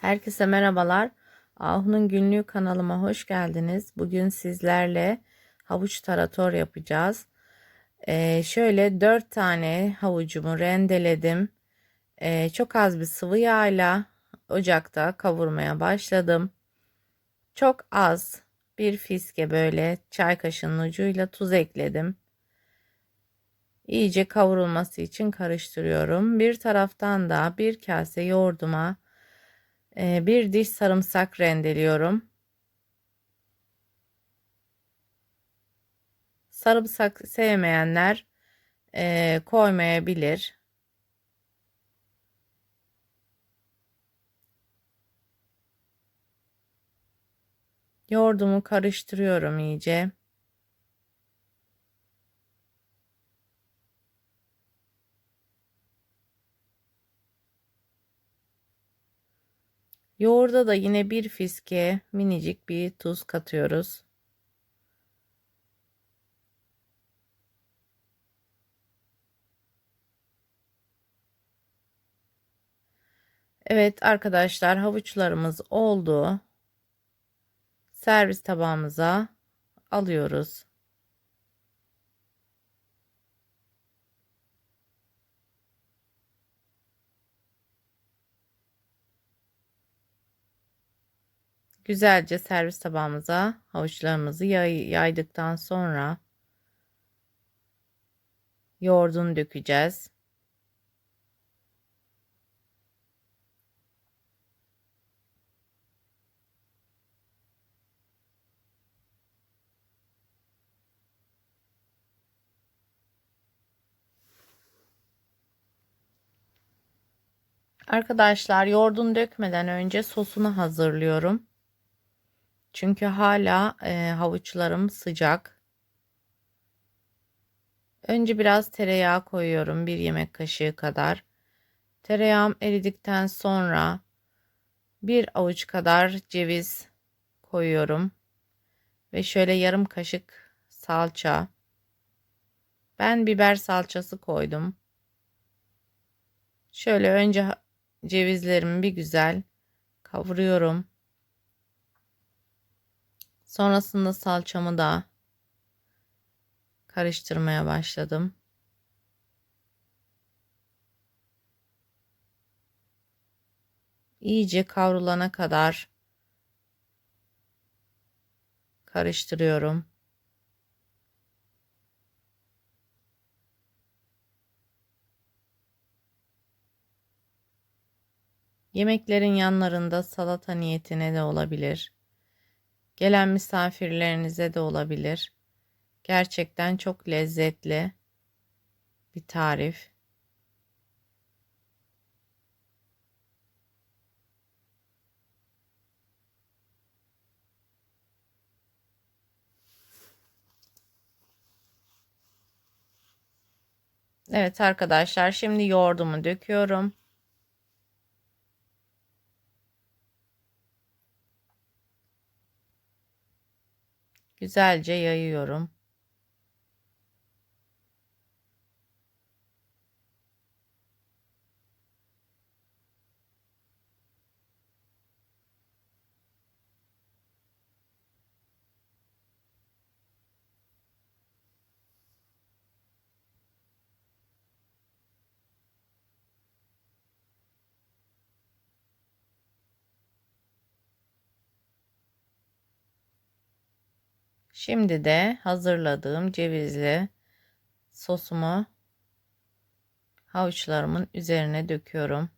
Herkese merhabalar. Ahu'nun günlüğü kanalıma hoş geldiniz. Bugün sizlerle havuç tarator yapacağız. Ee, şöyle 4 tane havucumu rendeledim. Ee, çok az bir sıvı yağla ocakta kavurmaya başladım. Çok az bir fiske böyle çay kaşığının ucuyla tuz ekledim. İyice kavrulması için karıştırıyorum. Bir taraftan da bir kase yoğurduma bir diş sarımsak rendeliyorum. Sarımsak sevmeyenler e, koymayabilir. Yoğurdumu karıştırıyorum iyice. Yoğurda da yine bir fiske minicik bir tuz katıyoruz. Evet arkadaşlar havuçlarımız oldu. Servis tabağımıza alıyoruz. Güzelce servis tabağımıza havuçlarımızı yay, yaydıktan sonra yoğurdunu dökeceğiz. Arkadaşlar yoğurdunu dökmeden önce sosunu hazırlıyorum. Çünkü hala e, havuçlarım sıcak. Önce biraz tereyağı koyuyorum. Bir yemek kaşığı kadar. Tereyağım eridikten sonra bir avuç kadar ceviz koyuyorum. Ve şöyle yarım kaşık salça. Ben biber salçası koydum. Şöyle önce cevizlerimi bir güzel kavuruyorum. Sonrasında salçamı da karıştırmaya başladım. İyice kavrulana kadar karıştırıyorum. Yemeklerin yanlarında salata niyetine de olabilir. Gelen misafirlerinize de olabilir. Gerçekten çok lezzetli bir tarif. Evet arkadaşlar şimdi yoğurdumu döküyorum. Güzelce yayıyorum. Şimdi de hazırladığım cevizli sosumu havuçlarımın üzerine döküyorum.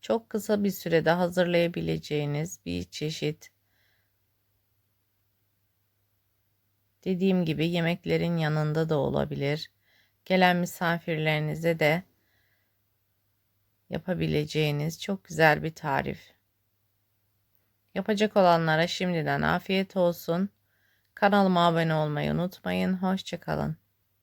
Çok kısa bir sürede hazırlayabileceğiniz bir çeşit. Dediğim gibi yemeklerin yanında da olabilir. Gelen misafirlerinize de yapabileceğiniz çok güzel bir tarif. Yapacak olanlara şimdiden afiyet olsun. Kanalıma abone olmayı unutmayın. Hoşçakalın.